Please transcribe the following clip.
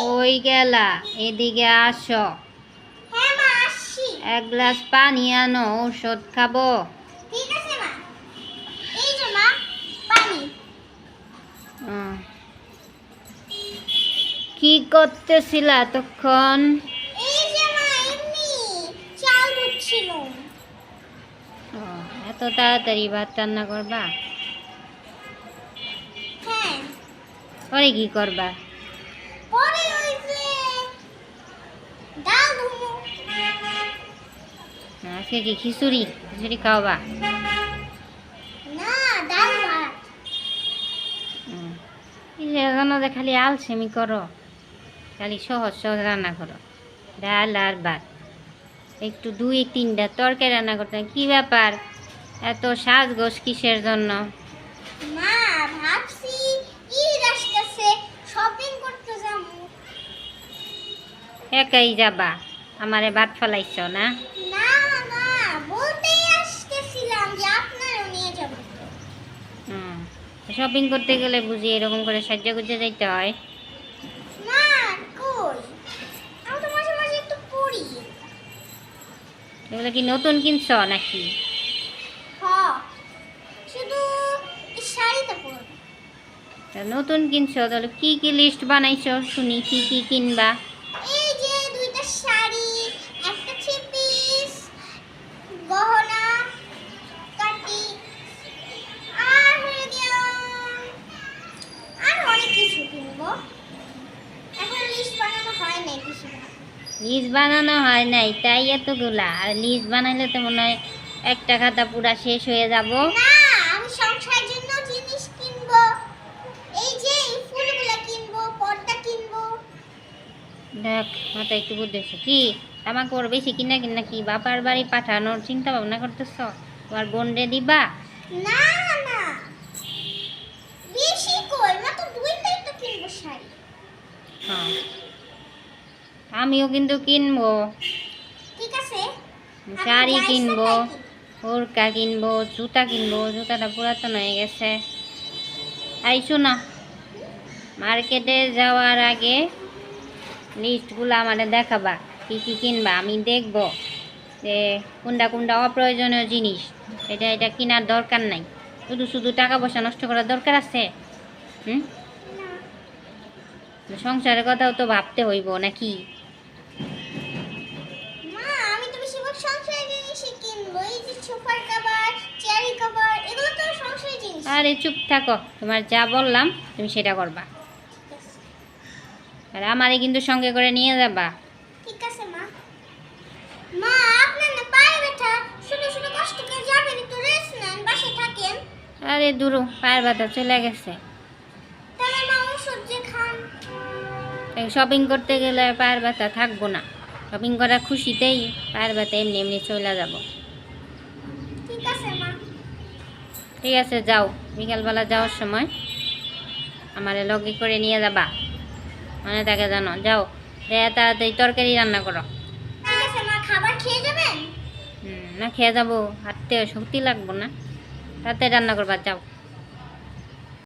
কই গেলা? এদিকে আসো। হ্যাঁ এক গ্লাস পানি আনো ঔষধ খাব। কি করতেছিলা তখন এত তাড়াতাড়ি ভাত রান্না করবা? হ্যাঁ। পরে কি করবা পরে ওই যে ডাল ধুমু আজকে কি খিচুড়ি? খিচুড়ি খাওয়াবা না ডাল ভাত। হুম। এই যে খালি আলসেমি করো খালি সহজ সহজ রান্না করো ডাল আর ভাত। একটু দুই তিনটা তরকারি রান্না করতে। কি ব্যাপার? এত সাজগোজ কিসের জন্য? মা ভাবছি ঈদ আসতেছে শপিং করতে যাব। একাই যাবা। আমারে ভাত ফলাইছ না? শপিং করতে গেলে বুঝি এরকম করে সাহায্য করতে যাইতে হয়। এগুলো কি নতুন কিনছ নাকি? নতুন কিনছ তাহলে কি কি লিস্ট বানাইছো? শুনি কি কি কিনবা এই যে দুইটা শাড়ি একটা থ্রি পিস গহনা কাটি আর হয়ে গেল আর অনেক কিছু কিনবো এখন লিস্ট বানানো হয় নাই কিছু লিস্ট বানানো হয় নাই তাই এতগুলা। আর লিস্ট বানাইলে তো মনে হয় একটা খাতা পুরা শেষ হয়ে যাব। না আমি সংসারের জন্য জিনিস কিনবো। এই যে ফুলগুলা কিনবো পর্দা কিনবো। দেখ মাথা একটু বুদ্ধি কি? আমাকে ওর বেশি কিনা কিনা কি? বাবার বাড়ি পাঠানোর চিন্তা ভাবনা করতেছ? তোমার বোনরে দিবা? না না বেশি কই মাত্র দুইটাই তো কিনবো শাড়ি হ্যাঁ আমিও কিন্তু কিনবো। ঠিক আছে। শাড়ি কিনবো হুরকা কিনবো জুতা কিনবো জুতাটা পুরাতন হয়ে গেছে। আইসো না মার্কেটে যাওয়ার আগে লিস্টগুলো আমাদের দেখাবা কী কী কিনবা আমি দেখব যে কোনটা কোনটা অপ্রয়োজনীয় জিনিস। এটা এটা কেনার দরকার নাই। শুধু শুধু টাকা পয়সা নষ্ট করার দরকার আছে? হুম? সংসারের কথাও তো ভাবতে হইব নাকি? আরে চুপ থাকো তোমার যা বললাম তুমি সেটা করবা। আর আমারে কিন্তু সঙ্গে করে নিয়ে যাবা। ঠিক আছে মা। মা আপনার না পায়ে ব্যথা। শুনে শুনে কষ্ট করে যাবেন একটু রেস্ট নেন বাসায় থাকেন। আরে দূরু পায়ের ব্যথা চলে গেছে। তাহলে মা ওষুধ যে খান। শপিং করতে গেলে পায়ের ব্যথা থাকব না। শপিং করা খুশিতেই পায়ের ব্যথা এমনি এমনি চলে যাব। ঠিক আছে, যাও। বিকালবেলা যাওয়ার সময় আমারে লগে করে নিয়ে যাবা। মানে তাকে জানো, যাও। তাড়াতাড়ি তরকারি রান্না করো। না খেয়ে যাব। হাঁটতে শক্তি লাগবো না। তাতে রান্না করবা, যাও।